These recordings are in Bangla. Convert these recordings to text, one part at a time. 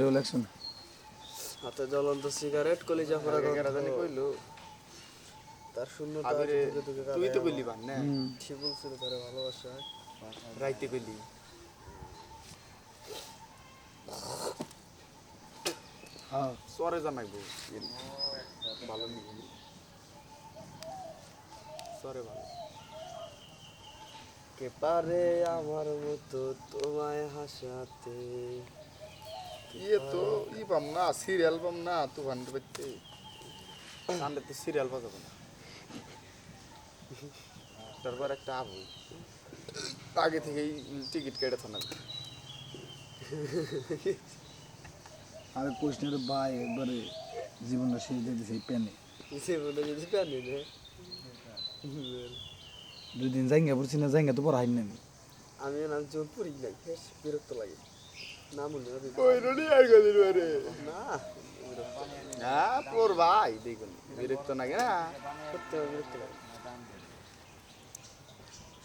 রোল অ্যাকশন হাতে জ্বলন্ত সিগারেট কলিজা পড়া জানি কইলো? তার শূন্য তুই তো কইলি বান না ঠিক বলছিল তারে ভালোবাসা। রাইতে কইলি হ্যাঁ সরে জানাইবো। ভালো নি সরে ভালো। কে পারে আমার মতো তোমায় হাসাতে? ইয়ে তো ই পাম না সিরিয়াল পাম না তুফান বাইতে সানডে তো সিরিয়াল বাজাবো না তারপর একটা আবু আগে থেকেই টিকিট কেটে থানা আর কোশনের ভাই একবারে জীবনটা শেষ দিয়ে দিছে সে বলে যদি রে দুই দিন জাইঙ্গা পড়ছি না জাইঙ্গা তো পড়া হাইনি আমি আমি নাম জীবন পড়ি বিরক্ত লাগে হ্যাঁ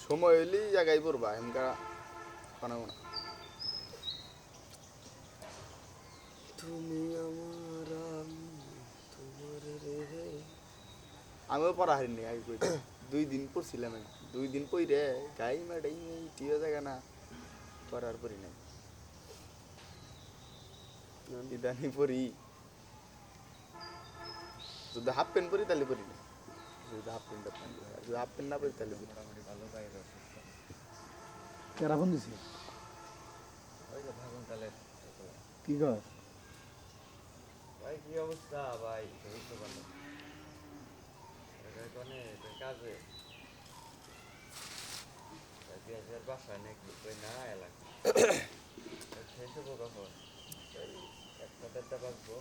সময় হইলেই জায়গায় পড়বা এমকা বানাবো না তুমি আমার আমিও পড়া হারিনি আগে কই দুই দিন পড়ছিলাম দুই দিন রে গাই মাডাই টিও জায়গা না পড়ার পরি নাই ইদানি পড়ি যদি হাফ প্যান্ট পরি তাহলে পরি না। যদি হাফ প্যান্ট যদি হাফ প্যান্ট না পরি তাহলে পরি। কেরা ফোন দিছে? কি কর ভাই কি অবস্থা? ভাই শরীর তো ভালো এখানে কাজে। বাসায় নাকি? কই না এলাকা হব কখন? এই একটা দেড়টা বাজবো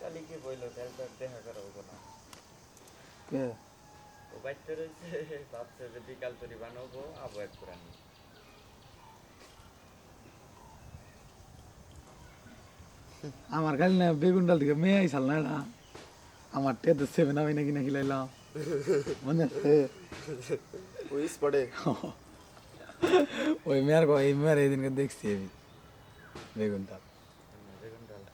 কালি কি বইলো কাল তো আর দেখা করা হবো না কে ও বাইতে রয়েছে ভাবছে যে বিকাল তরি বানাবো আবো এক পুরানি আমার খালি না বেগুন ডাল থেকে মেয়ে আইসাল না এটা আমার টেতে সেভেন আমি নাকি না খিলাইলাম মনে আছে ওই স্পটে ওই মেয়ের এই মেয়ের এই দিনকে দেখছি আমি বেগুন ডাল Elim geldi.